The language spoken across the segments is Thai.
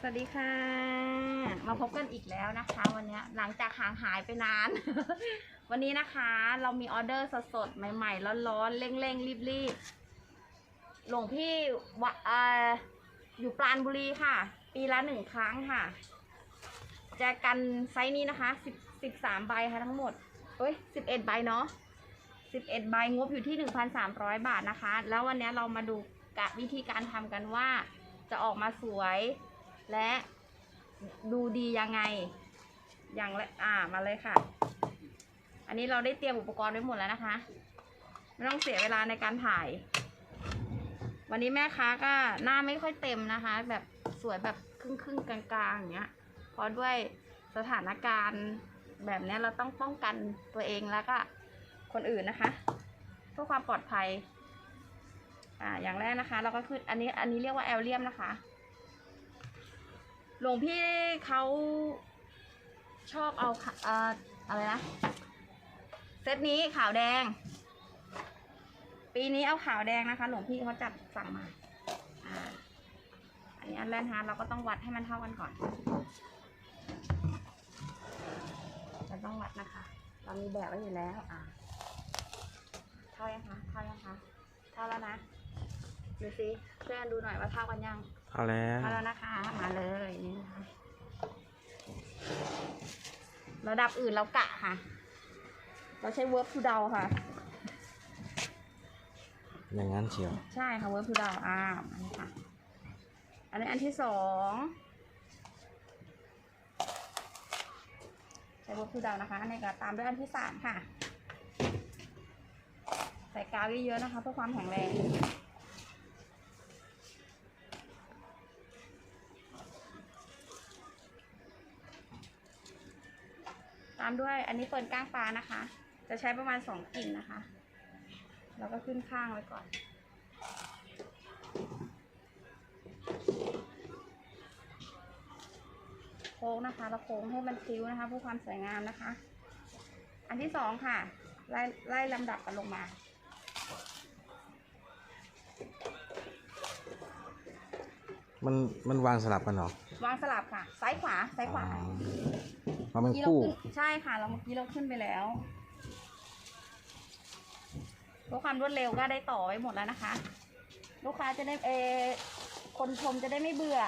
สวัสดีค่ะ มาพบกันอีกแล้วนะคะ วันเนี้ยหลังจากห่างหายไปนาน วันนี้นะคะเรามีออเดอร์สดๆ ใหม่ๆ ร้อนๆ เร่งๆ รีบๆ หลวงพี่วะเอ่ออยู่ปราณบุรีค่ะ ปีละหนึ่งครั้งค่ะ แจกันไซส์นี้นะคะสิบสิบสามใบค่ะทั้งหมดเอ้ยสิบเอ็ดใบเนาะสิบเอ็ดใบงบอยู่ที่หนึ่งพันสามร้อยบาทนะคะ แล้ววันนี้เรามาดูกะวิธีการทำกันว่าจะออกมาสวย และดูดียังไง อย่างละอ่ามาเลยค่ะ อันนี้เราได้เตรียมอุปกรณ์ไว้หมดแล้วนะคะ ไม่ต้องเสียเวลาในการถ่าย วันนี้แม่ค้าก็หน้าไม่ค่อยเต็มนะคะ แบบสวยแบบครึ่งครึ่งกลางๆอย่างเงี้ย เพราะด้วยสถานการณ์แบบนี้เราต้องป้องกันตัวเองแล้วก็คนอื่นนะคะเพื่อความปลอดภัย อ่าอย่างแรกนะคะ เราก็คืออันนี้อันนี้เรียกว่าแอลเลียมนะคะ หลวงพี่เขาชอบเอาเอ่ออะไรนะ เซตนี้ขาวแดง ปีนี้เอาขาวแดงนะคะ หลวงพี่เขาจัดสั่งมาอ่าอันนี้อันแรกนะเราก็ต้องวัดให้มันเท่ากันก่อนเราต้องวัดนะคะ เรามีแบบไว้อยู่แล้วอ่าเท่ายังคะเท่ายังคะเท่าแล้วนะดูสิช่วยกันดูหน่อยว่าเท่ากันยัง เอาแล้วมาแล้วนะคะมาเลยนี่นะคะระดับอื่นเรากะค่ะ เราใช้เวิร์บทูเดาค่ะ อย่างนั้นเชียวใช่ค่ะเวิร์บทูเดาอ่าอันนี้ค่ะอันนี้อันที่สองใช้เวิร์บทูเดานะคะอันนี้ก็ตามด้วยอันที่สามค่ะ ใส่กาวเยอะๆนะคะเพื่อความแข็งแรง ตามด้วยอันนี้เฟิร์นก้างปลานะคะ จะใช้ประมาณสองกิ่งนะคะ แล้วก็ขึ้นข้างไว้ก่อน โค้งนะคะแล้วโค้งให้มันคิ้วนะคะเพื่อความสวยงามนะคะ อันที่สองค่ะไล่ไล่ลำดับกันลงมามันมันวางสลับกันเหรอ วางสลับค่ะ ซ้ายขวา ซ้ายขวาอ๋อเพราะมันเมื่อกี้เราคู่ขึ้นใช่ค่ะ เราเมื่อกี้เราขึ้นไปแล้วเพื่อความรวดเร็วก็ได้ต่อไว้หมดแล้วนะคะ ลูกค้าจะได้เออคนชมจะได้ไม่เบื่อ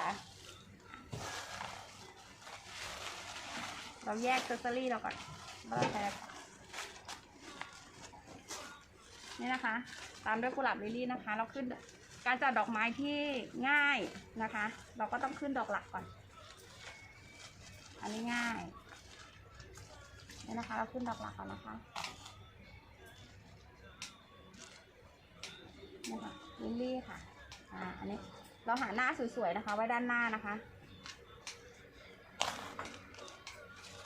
เราแยกเซอร์เซอรี่เราก่อนว่าเราใช้อะไรก่อนนี่นะคะ ตามด้วยกุหลาบลิลลี่นะคะ เราขึ้น การจัดดอกไม้ที่ง่ายนะคะ เราก็ต้องขึ้นดอกหลักก่อน อันนี้ง่ายนี่นะคะ เราขึ้นดอกหลักก่อนนะคะนี่ค่ะลิลลี่ค่ะอ่าอันนี้เราหาหน้าสวยๆนะคะ ไว้ด้านหน้านะคะ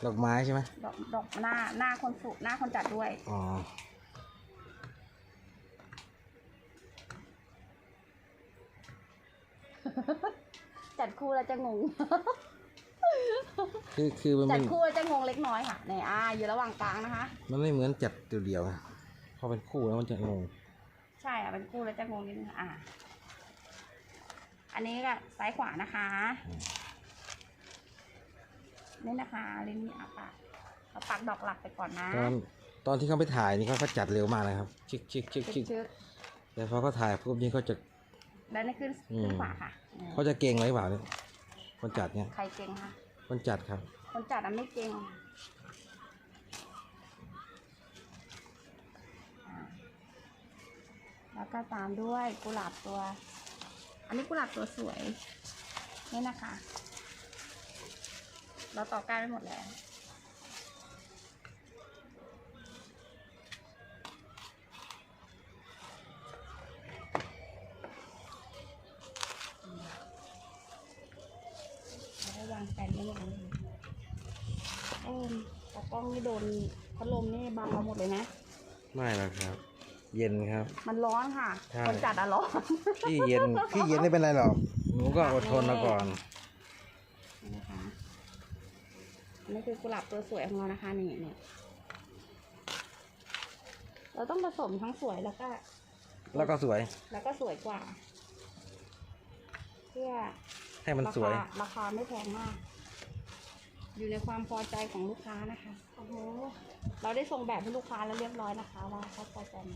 ดอกไม้ใช่ไหมดอกดอกหน้าหน้าคนสุหน้าคนจัดด้วย อ๋อ คู่แล้วจะงง คือคือมันจัเป็ดนคู่แล้วจะงงเล็กน้อยค่ะเนี่ยอ่าอยู่ระหว่างกลางนะคะ มันไม่เหมือนจัดเดียวๆอะพอเป็นคู่แล้วมันจะงง ใช่อะเป็นคู่แล้วจะงงนิดนึงอ่าอันนี้ก็ซ้ายขวานะคะนี่นะคะลิ้นนี่อะปากเราปักดอกหลักไปก่อนนะ ตอนตอนที่เขาไปถ่ายนี่เขาก็จัดเร็วมากเลยครับ ชิกชิกชิกชิกชึกแต่พอเขาถ่ายปุ๊บนี่เขาจะ ๆแล้วนี่ขึ้นอืม ขึ้นขวาค่ะอืมเขาจะเก่งไว้เปล่าเนี่ยคนจัดเนี่ยใครเก่งคะคนจัดครับ คนจัดอะไม่เก่งอ่าแล้วก็ตามด้วยกุหลาบตัว อันนี้กุหลาบตัวสวยนี่นะคะ เราต่อก้านไปหมดแล้วแล้ว นี่โดนพัดลมนี่บังเราหมดเลยนะ ไม่หรอกครับ เย็นครับ มันร้อนค่ะ ใช่ คนจัดอะร้อน พี่เย็น พี่เย็นไม่เป็นไรหรอกหนูก็อดทนมาก่อนนี่นะคะอันนี้คือกุหลาบตัวสวยของเรานะคะนี่นี่เราต้องผสมทั้งสวยแล้วก็ แล้วก็สวยแล้วก็สวยกว่า เพื่อให้มันราสวยคาราคาไม่แพงมาก อยู่ในความพอใจของลูกค้านะคะโอ้โหเราได้ส่งแบบให้ลูกค้าแล้วเรียบร้อยนะคะ ว่าเขาพอใจไหม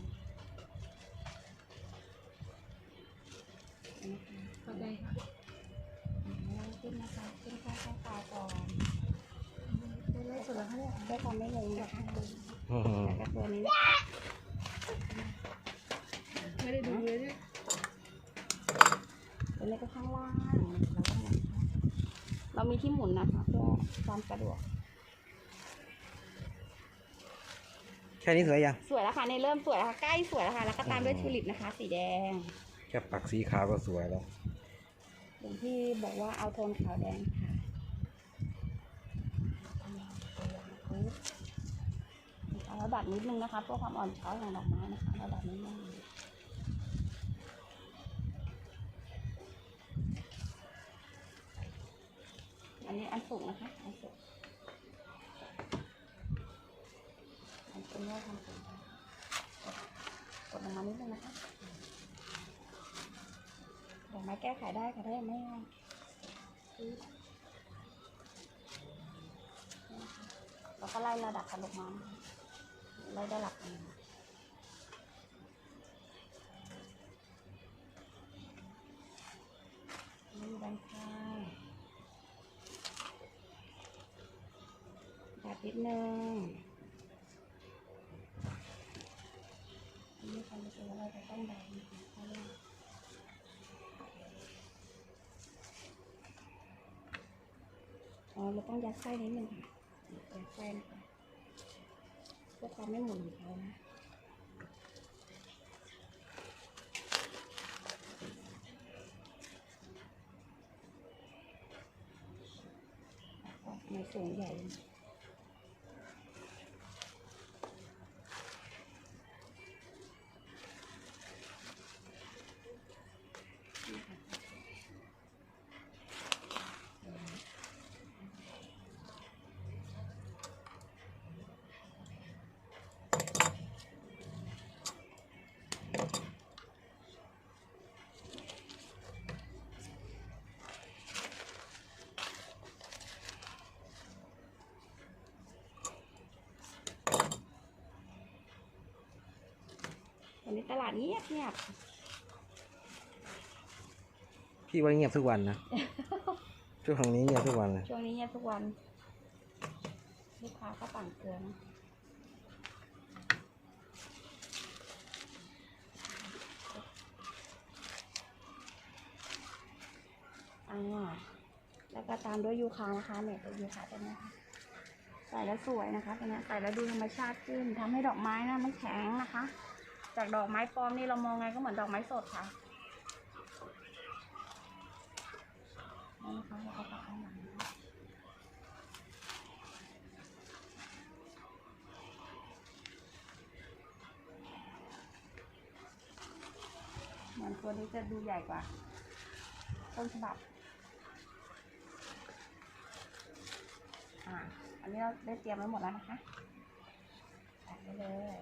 นะคะเข้าใจค่ะอืมขึ้นนะคะขึ้นค่าค่าตาก่อนได้ไล่สดแล้วค่ะเนี่ยได้ความไม่งงนะคะอืมแล้วก็ตัวนี้ไม่ได้ดูเลยเนี่ยตัวนี้ก็ข้างล่างแล้วก็หมุนค่ะ เรามีที่หมุนนะคะเพื่อความสะดวก แค่นี้สวยยังสวยแล้วค่ะในเริ่มสวยแล้วค่ะใกล้สวยแล้วค่ะแล้วก็ตามด้วยอืมทิวลิปนะคะ สีแดงแค่ปักสีขาวก็สวยแล้วอย่างที่บอกว่าเอาโทนขาวแดงค่ะเอาระดับนิดนึงนะคะเพื่อความอ่อนช้อยของดอกไม้นะคะระดับนิดนึง อันนี้อันสูงนะคะ อันสูงอันเป็นว่าทำสูงค่ะกดลงมานิดนึงนะคะดอกไม้แก้ไขได้ค่ะถ้ายังไม่เราก็ไล่ระดับกันลงมานะคะไล่ได้หลักหนึ่งนี่ด้านข้างแบบ นิดนึงอันนี้ความรู้สึกว่าเราจะต้องแบบนี้ค่ะอ๋อเราต้องยัดไส้นิดนึงค่ะยัดไส้นะคะเพื่อความไม่หมุนของเขานะในสูงใหญ่วันนี้ ตลาดเงียบเงียบพี่ว่าเงียบทุกวันนะ ช่วงนี้เงียบทุกวันเลยช่วงนี้เงียบทุกวัน ลูกค้าก็ต่างเกลือนะอ่าแล้วก็ตามด้วยยูคานะคะเนี่ยตัวยูคาตัวนี้ค่ะใส่แล้วสวยนะคะตัวเนี้ยใส่แล้วดูธรรมชาติขึ้นทำให้ดอกไม้นะมันแข็งนะคะ จากดอกไม้ปลอมนี่เรามองไงก็เหมือนดอกไม้สดค่ะนี่นะคะเราเอาปากข้างหลังเหมือนตัวนี้จะดูใหญ่กว่า ต้นฉบับ อ่า อันนี้เราได้เตรียมไว้หมดแล้วนะคะใส่ไปเลย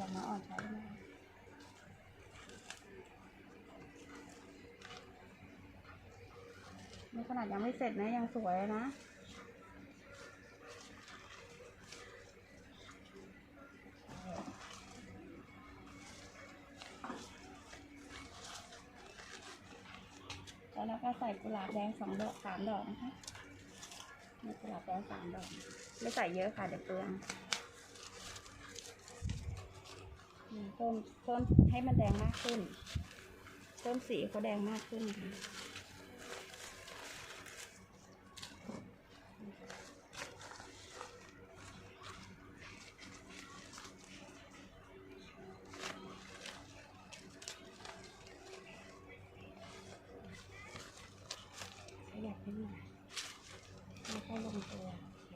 ดูดอกไม้อ่อนใช้ได้ไหมคะนี่ขนาดยังไม่เสร็จนะ ยังสวยนะแล้วเราก็ใส่กุหลาบแดงสองดอกสามดอกนะคะมีกุหลาบแดงสามดอก ไม่ใส่เยอะค่ะเดี๋ยวเปลืองอืม เพิ่มเพิ่มให้มันแดงมากขึ้น เพิ่มสีเขาแดงมากขึ้นค่ะขยับขึ้นมาไม่ค่อยลงตัวโอเค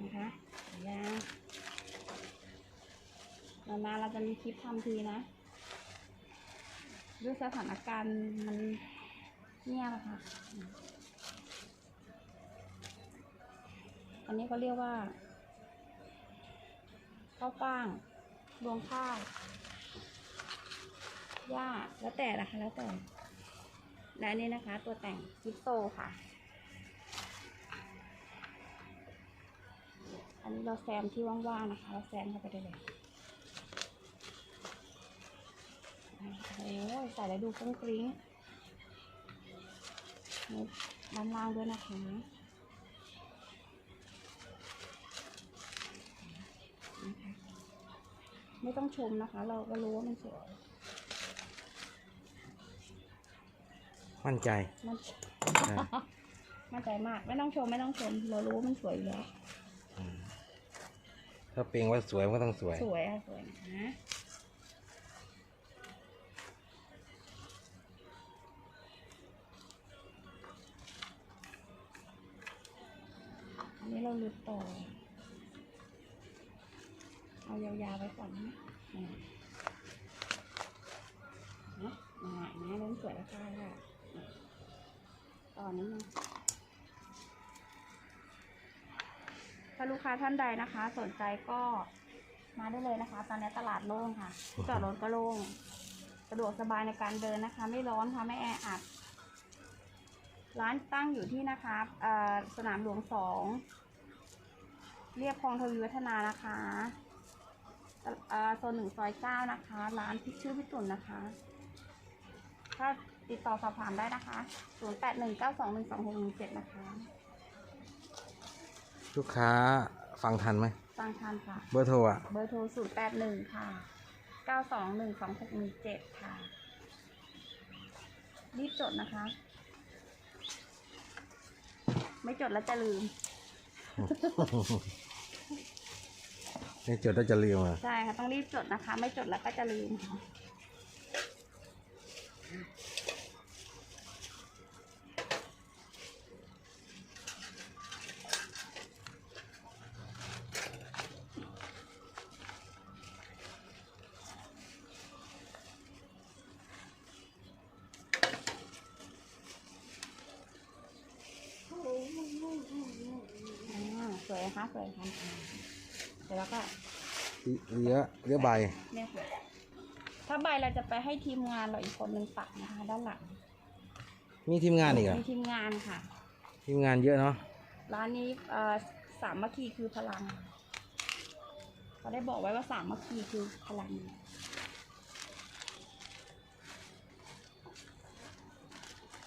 นะคะเห็นยัง นานเราจะมีคลิปทำทีนะ ด้วยสถานการณ์มันเงียบอะค่ะ อันนี้เขาเรียกว่าข้าวฟ่าง รวงข้าวว่าแล้วแต่นะคะ แล้วแต่ และอันนี้นะคะ ตัวแต่งกิฟโตค่ะอันนี้เราแซมที่ว่างๆนะคะ เราแซมเข้าไปได้เลย โอ้โหใส่แล้วดูกรุ้งกริ้งนี่ด้านล่างด้วยนะคะนะคะไม่ต้องชมนะคะ เราก็รู้ว่ามันสวย มั่นใจ มันใช่มั่นใจมาก ไม่ต้องชมไม่ต้องชม เรารู้ว่ามันสวยอยู่แล้วอืมถ้าเปลงว่าสวยมันก็ต้องสวย สวยอะสวยนะ เราลึกต่อ เอายาวๆไว้ก่อนนะอ่านะอ่านะเริ่มสวยแล้วค่ะอะต่อนิดนึงถ้าลูกค้าท่านใดนะคะ สนใจก็มาได้เลยนะคะ ตอนนี้ตลาดโล่งค่ะ จอดรถก็โล่ง สะดวกสบายในการเดินนะคะ ไม่ร้อนค่ะ ไม่แออัด ร้านตั้งอยู่ที่นะคะสนามหลวงสอง เรียบคลองทวีวัฒนานะคะเอ่อโซนหนึ่งซอยเก้านะคะ ร้านพิชื่อพี่ตุ่นนะคะ ถ้าติดต่อสอบถามได้นะคะ0 8 1 9 2 1 2 6 1 7นะคะ ลูกค้าฟังทันไหม ฟังทันค่ะ เบอร์โทรอะ เบอร์โทร0 8 1ค่ะ9 2 1 2 6 1 7ค่ะ รีบจดนะคะ ไม่จดแล้วจะลืม นี่จดแล้วจะลืมอะใช่ค่ะต้องรีบจดนะคะ ไม่จดแล้วก็จะลืมอ่าสวยนะคะสวยค่ะ ดี๋ยวแล้วก็เลี้ยเลี้ยใบเนี่ยค่ะถ้าใบเราจะไปให้ทีมงานเราอีกคนหนึ่งปักนะคะ ด้านหลังมีทีมงานอีกเหรอมีทีมงานค่ะ ทีมงานเยอะเนาะร้านนี้เอ่อสามมัคคีคือพลังเขาได้บอกไว้ว่าสามมัคคีคือพลัง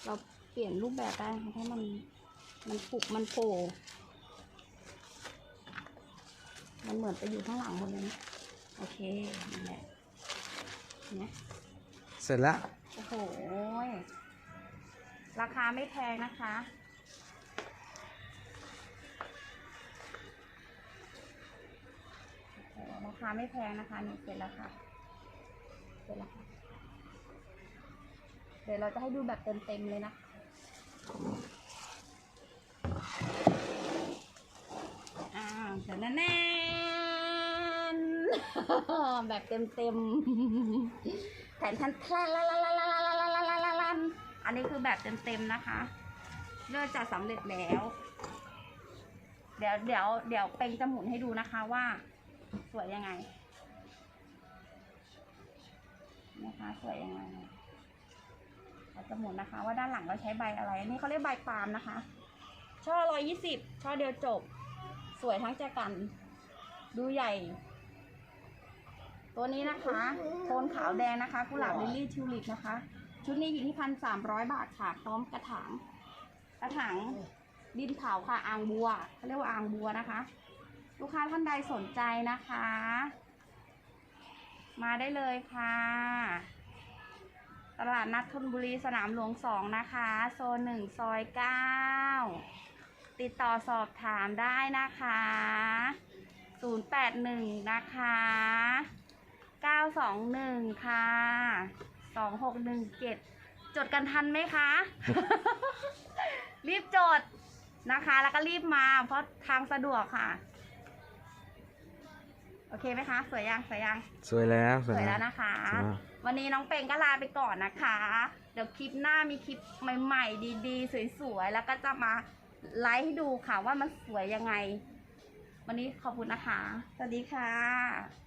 เราเปลี่ยนรูปแบบได้ค่ะให้มันมันปุกมันโผล่ มันเหมือนไปอยู่ข้างหลังหมดเลยนะโอเคนั่นแหละเห็นไหมเสร็จแล้วโอ้โหราคาไม่แพงนะคะโอ้โหราคาไม่แพงนะคะนี่เสร็จแล้วค่ะ เสร็จแล้วค่ะ เดี๋ยวเราจะให้ดูแบบเต็มๆเลยนะ อ้าวเสร็จแล้วแน่น แบบเต็มๆแผนทันแทนละละละละละลละละละละอันนี้คือแบบเต็มๆนะคะ เลือกจะสำเร็จแล้ว เดี๋ยวเดี๋ยวเดี๋ยวเป็งจะหมุนให้ดูนะคะว่า สวยยังไงนะคะสวยยังไงเราจะหมุนนะคะ ว่าด้านหลังเราใช้ใบอะไร อันนี้เขาเรียกใบปาล์มนะคะ ช่อร้อยยี่สิบช่อเดียวจบ สวยทั้งแจกัน ดูใหญ่ ตัวนี้นะคะโทนขาวแดงนะคะกุหลาบลิลลี่ทิวลิปนะคะ ชุดนี้อยู่ที่พันสามร้อยบาทค่ะพร้อมกระถางกระถางดินเผาค่ะอ่างบัวเขาเรียกว่าอ่างบัวนะคะ ลูกค้าท่านใดสนใจนะคะ มาได้เลยค่ะ ตลาดนัดธนบุรีสนามหลวงสองนะคะ โซนหนึ่งซอยเก้าติดต่อสอบถามได้นะคะ 081 นะคะ 921ค่ะ2617จดกันทันไหมคะ รีบจดนะคะ แล้วก็รีบมา เพราะทางสะดวกค่ะ โอเคไหมคะ สวยยังสวยยังสวยแล้วสวยแล้วนะคะสวยแล้ววันนี้น้องเปงก็ลาไปก่อนนะคะ เดี๋ยวคลิปหน้ามีคลิปใหม่ๆ ดีๆ สวยๆ แล้วก็จะมาไลฟ์ให้ดูค่ะว่ามันสวยยังไง วันนี้ขอบคุณนะคะ สวัสดีค่ะ